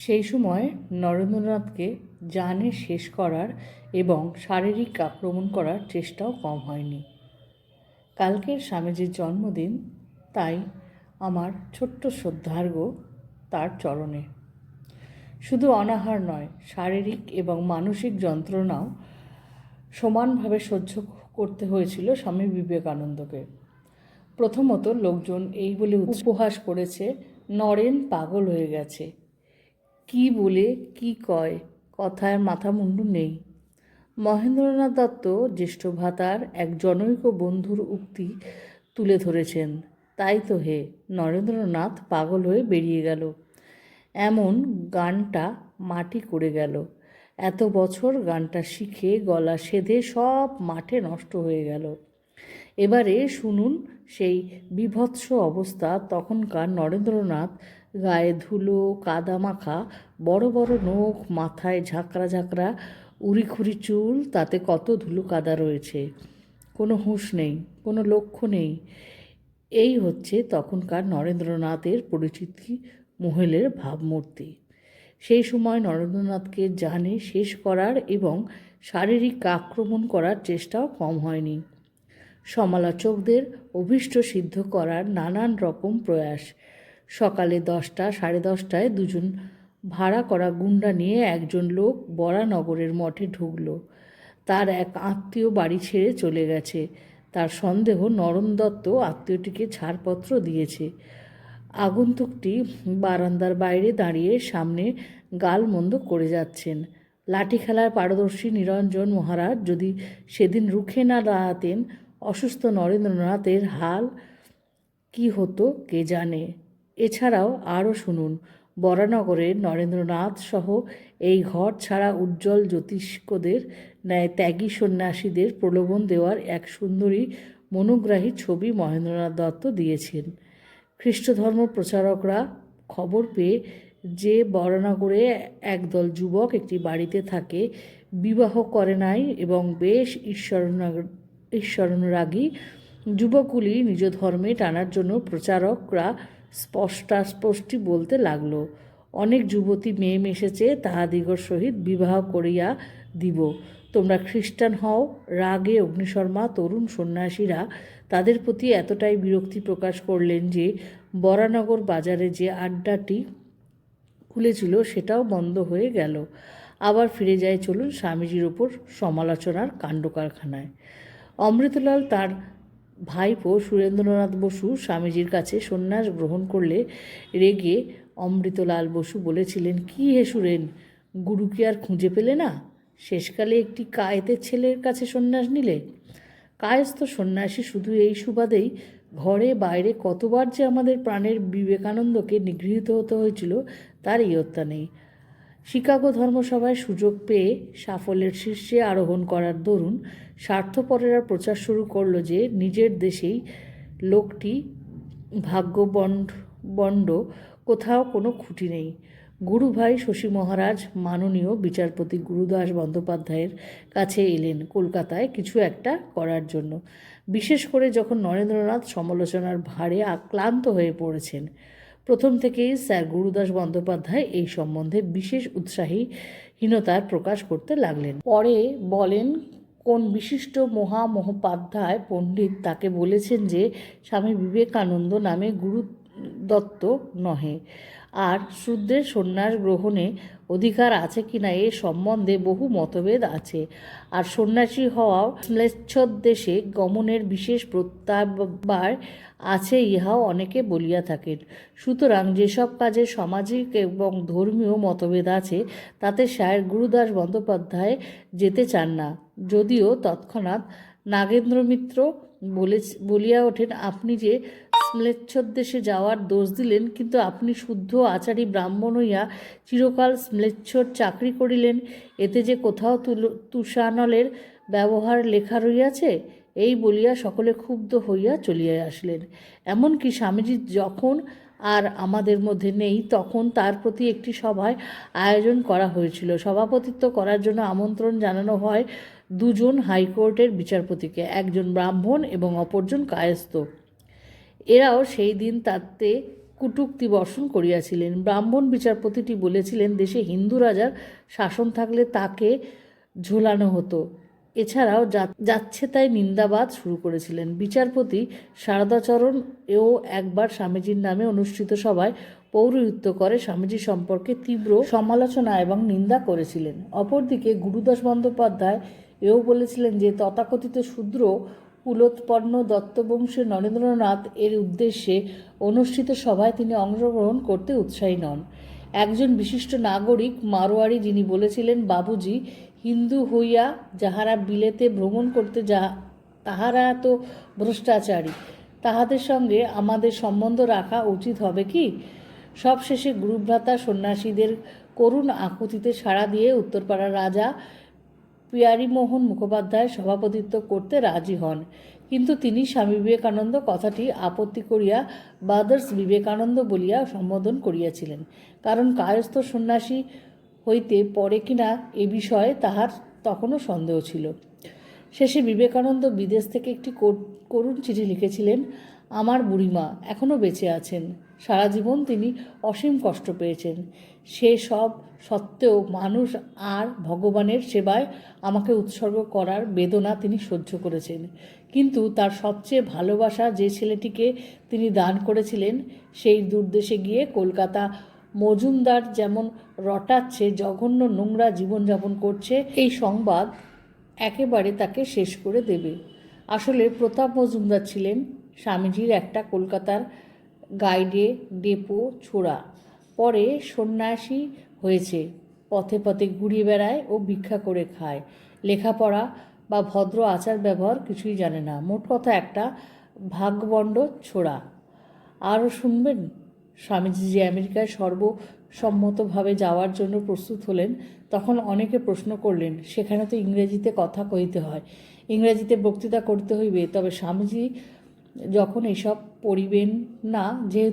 সেই সময় নরেন্দ্রনাথকে জানে শেষ করার এবং শারীরিক আক্রমণ করার চেষ্টাও কম হয়নি। কালকের স্বামীজির জন্মদিন, তাই আমার ছোট্ট শ্রদ্ধার্ঘ তার চরণে। শুধু অনাহার নয়, শারীরিক এবং মানসিক যন্ত্রণাও সমানভাবে সহ্য করতে হয়েছিল স্বামী বিবেকানন্দকে। প্রথমত লোকজন এই বলে উপহাস করেছে, নরেন পাগল হয়ে গেছে। কি বলে, কি কয় কথায় মাথা মুন্ডু নেই। মহেন্দ্রনাথ দত্ত, জ্যেষ্ঠ ভাতার এক জনৈক বন্ধুর উক্তি তুলে ধরেছেন। তাই তো হে, নরেন্দ্রনাথ পাগল হয়ে বেরিয়ে গেল। এমন গানটা মাটি করে গেল। এত বছর গানটা শিখে গলা সেধে সব মাঠে নষ্ট হয়ে গেল। এবারে শুনুন সেই বিভৎস অবস্থা তখনকার নরেন্দ্রনাথ গায়ে ধুলো, কাদা মাখা, বড় বড় নখ, মাথায় ঝাঁকড়া ঝাঁকড়া উড়িখুড়ি চুল, তাতে কত ধুলো কাদা রয়েছে। কোনো হুঁশ নেই, কোনো লক্ষ্য নেই। এই হচ্ছে তখনকার নরেন্দ্রনাথের পরিচিতি মহিলের ভাবমূর্তি। সেই সময় নরেন্দ্রনাথকে জানে শেষ করার এবং শারীরিক আক্রমণ করার চেষ্টাও কম হয়নি। সমালোচকদের অভীষ্ট সিদ্ধ করার নানান রকম প্রয়াস সকালে দশটা, সাড়ে দশটায় দুজন ভাড়া করা গুন্ডা নিয়ে একজন লোক বরানগরের মঠে ঢুকল। তার এক আত্মীয় বাড়ি ছেড়ে চলে গেছে। তার সন্দেহ নরম দত্ত আত্মীয়টিকে ছাড়পত্র দিয়েছে। আগন্তুকটি বারান্দার বাইরে দাঁড়িয়ে সামনে গালমন্দ করে যাচ্ছেন। লাঠি খেলার পারদর্শী নিরঞ্জন মহারাজ যদি সেদিন রুখে না দাঁড়াতেন, অসুস্থ নরেন্দ্রনাথের হাল কি হতো কে জানে? এছাড়াও আরও শুনুন বরানগরের নরেন্দ্রনাথ সহ এই ঘর ছাড়া উজ্জ্বল জ্যোতিষ্কদের ন্যায় ত্যাগী সন্ন্যাসীদের প্রলোভন দেওয়ার এক সুন্দরী মনোগ্রাহী ছবি মহেন্দ্রনাথ দত্ত দিয়েছেন। খ্রিস্টধর্ম প্রচারকরা খবর পেয়ে যে বরানগরে একদল যুবক একটি বাড়িতে থাকে, বিবাহ করে নাই এবং বেশ ঈশ্বরানুরাগী যুবকগুলি নিজ ধর্মে টানার জন্য প্রচারকরা স্পষ্টাস্পষ্টি বলতে লাগল। অনেক যুবতী মেয়ে মেশেছে তাহাদিগর সহিত বিবাহ করিয়া দিব। তোমরা খ্রিস্টান হও, রাগে অগ্নিশর্মা, তরুণ সন্ন্যাসীরা তাদের প্রতি এতটাই বিরক্তি প্রকাশ করলেন যে, বরানগর বাজারে যে আড্ডাটি খুলেছিল সেটাও বন্ধ হয়ে গেল। আবার ফিরে যায় চলুন স্বামীজির ওপর সমালোচনার কাণ্ড কারখানায় অমৃতলাল তার ভাইপো সুরেন্দ্রনাথ বসু স্বামীজির কাছে সন্ন্যাস গ্রহণ করলে রেগে অমৃতলাল বসু বলেছিলেন, কি হে সুরেন গুরুকে আর খুঁজে পেলে না? শেষকালে একটি কায়েতের ছেলের কাছে সন্ন্যাস নিলে? কায়স্থ সন্ন্যাসী শুধু এই সুবাদেই ঘরে বাইরে কতবার যে আমাদের প্রাণের বিবেকানন্দকে নিগৃহীত হতে হয়েছিল, তার ইয়ত্তা নেই। শিকাগো ধর্মসভায় সুযোগ পেয়ে সাফল্যের শীর্ষে আরোহণ করার দরুন স্বার্থপরেরা প্রচার শুরু করল যে নিজের দেশেই লোকটি ভাগ্যবন্ড, বন্ড, কোথাও কোনো খুঁটি নেই। গুরুভাই শশী মহারাজ মাননীয় বিচারপতি গুরুদাস বন্দ্যোপাধ্যায়ের কাছে এলেন কলকাতায় কিছু একটা করার জন্য। বিশেষ করে যখন নরেন্দ্রনাথ সমালোচনার ভারে আক্লান্ত হয়ে পড়েছেন। প্রথম থেকেই স্যার গুরুদাস বন্দ্যোপাধ্যায় এই সম্বন্ধে বিশেষ উৎসাহীহীনতার প্রকাশ করতে লাগলেন। পরে বলেন, কোন বিশিষ্ট মহামহোপাধ্যায় পণ্ডিত তাকে বলেছেন যে, স্বামী বিবেকানন্দ নামে গুরু দত্ত নহে। আর শূদ্রের সন্ন্যাস গ্রহণে অধিকার আছে কিনা এ সম্বন্ধে বহু মতভেদ আছে। আর সন্ন্যাসী হওয়াও দেশে গমনের বিশেষ প্রত্যাবার আছে ইহাও অনেকে বলিয়া থাকেন। সুতরাং যেসব কাজে সামাজিক এবং ধর্মীয় মতভেদ আছে, তাতে স্যার গুরুদাস বন্দ্যোপাধ্যায় যেতে চান না। যদিও তৎক্ষণাৎ নাগেন্দ্র মিত্র বলে বলিয়া ওঠেন, আপনি যে স্ম্লেচ্ছদ্দেশে যাওয়ার দোষ দিলেন, কিন্তু আপনি শুদ্ধ আচারী ব্রাহ্মণ হইয়া চিরকাল স্ম্লেচ্ছর চাকরি করিলেন। এতে যে কোথাও তুষানলের ব্যবহার লেখা রইয়াছে এই বলিয়া সকলে ক্ষুব্ধ হইয়া চলিয়া আসলেন। এমনকি স্বামীজি যখন আর আমাদের মধ্যে নেই, তখন তার প্রতি একটি সভায় আয়োজন করা হয়েছিল। সভাপতিত্ব করার জন্য আমন্ত্রণ জানানো হয় দুজন হাইকোর্টের বিচারপতিকে, একজন ব্রাহ্মণ এবং অপরজন কায়স্থ। এরাও সেই দিন তাতে কুটুক্তি বর্ষণ করিয়াছিলেন। ব্রাহ্মণ বিচারপতিটি বলেছিলেন, দেশে হিন্দু রাজার শাসন থাকলে তাকে ঝোলানো হতো। এছাড়াও যাচ্ছে তাই নিন্দাবাদ শুরু করেছিলেন। বিচারপতি শারদাচরণ এও একবার স্বামীজির নামে অনুষ্ঠিত সভায় পৌরোহিত্য করে স্বামীজি সম্পর্কে তীব্র সমালোচনা এবং নিন্দা করেছিলেন। অপরদিকে গুরুদাস বন্দ্যোপাধ্যায় এও বলেছিলেন যে, তথাকথিত শূদ্র কুলোৎপন্ন দত্তবংশের নরেন্দ্রনাথ এর উদ্দেশ্যে অনুষ্ঠিত সভায় তিনি অংশগ্রহণ করতে উৎসাহী নন। একজন বিশিষ্ট নাগরিক মারোয়ারি যিনি বলেছিলেন, বাবুজি, হিন্দু হইয়া যাহারা বিলেতে ভ্রমণ করতে যা তাহারা এত ভ্রষ্টাচারী, তাহাদের সঙ্গে আমাদের সম্বন্ধ রাখা উচিত হবে কি? সবশেষে গুরুভ্রাতা সন্ন্যাসীদের করুণ আকুতিতে সাড়া দিয়ে উত্তরপাড়ার রাজা পিয়ারীমোহন মুখোপাধ্যায় সভাপতিত্ব করতে রাজি হন। কিন্তু তিনি স্বামী বিবেকানন্দ কথাটি আপত্তি করিয়া বাদার্স বিবেকানন্দ বলিয়া সম্বোধন করিয়াছিলেন। কারণ কায়স্থ সন্ন্যাসী হইতে পরে কিনা এ বিষয়ে তাহার তখনও সন্দেহ ছিল। শেষে বিবেকানন্দ বিদেশ থেকে একটি কর- করুণ চিঠি লিখেছিলেন, আমার বুড়িমা এখনও বেঁচে আছেন। সারা জীবন তিনি অসীম কষ্ট পেয়েছেন। সে সব সত্ত্বেও মানুষ আর ভগবানের সেবায় আমাকে উৎসর্গ করার বেদনা তিনি সহ্য করেছেন। কিন্তু তার সবচেয়ে ভালোবাসা যে ছেলেটিকে তিনি দান করেছিলেন, সেই দূরদেশে গিয়ে কলকাতা মজুমদার যেমন রটাচ্ছে, জঘন্য নোংরা জীবনযাপন করছে, এই সংবাদ একেবারে তাকে শেষ করে দেবে। আসলে প্রতাপ মজুমদার ছিলেন স্বামীজির একটা কলকাতার গাইডে ডেপো ছোড়া। পরে সন্ন্যাসী হয়েছে, পথে পথে ঘুরিয়ে বেড়ায় ও ভিক্ষা করে খায়। লেখাপড়া বা ভদ্র আচার ব্যবহার কিছুই জানে না। মোট কথা একটা ভাগবণ্ড ছোড়া। আরও শুনবেন? স্বামীজি যে আমেরিকায় সর্বসম্মতভাবে যাওয়ার জন্য প্রস্তুত হলেন, তখন অনেকে প্রশ্ন করলেন, সেখানে তো ইংরেজিতে কথা কইতে হয়। ইংরেজিতে বক্তৃতা করতে হইবে। তবে স্বামীজি যখন এসব পড়িবেন না যেহেতু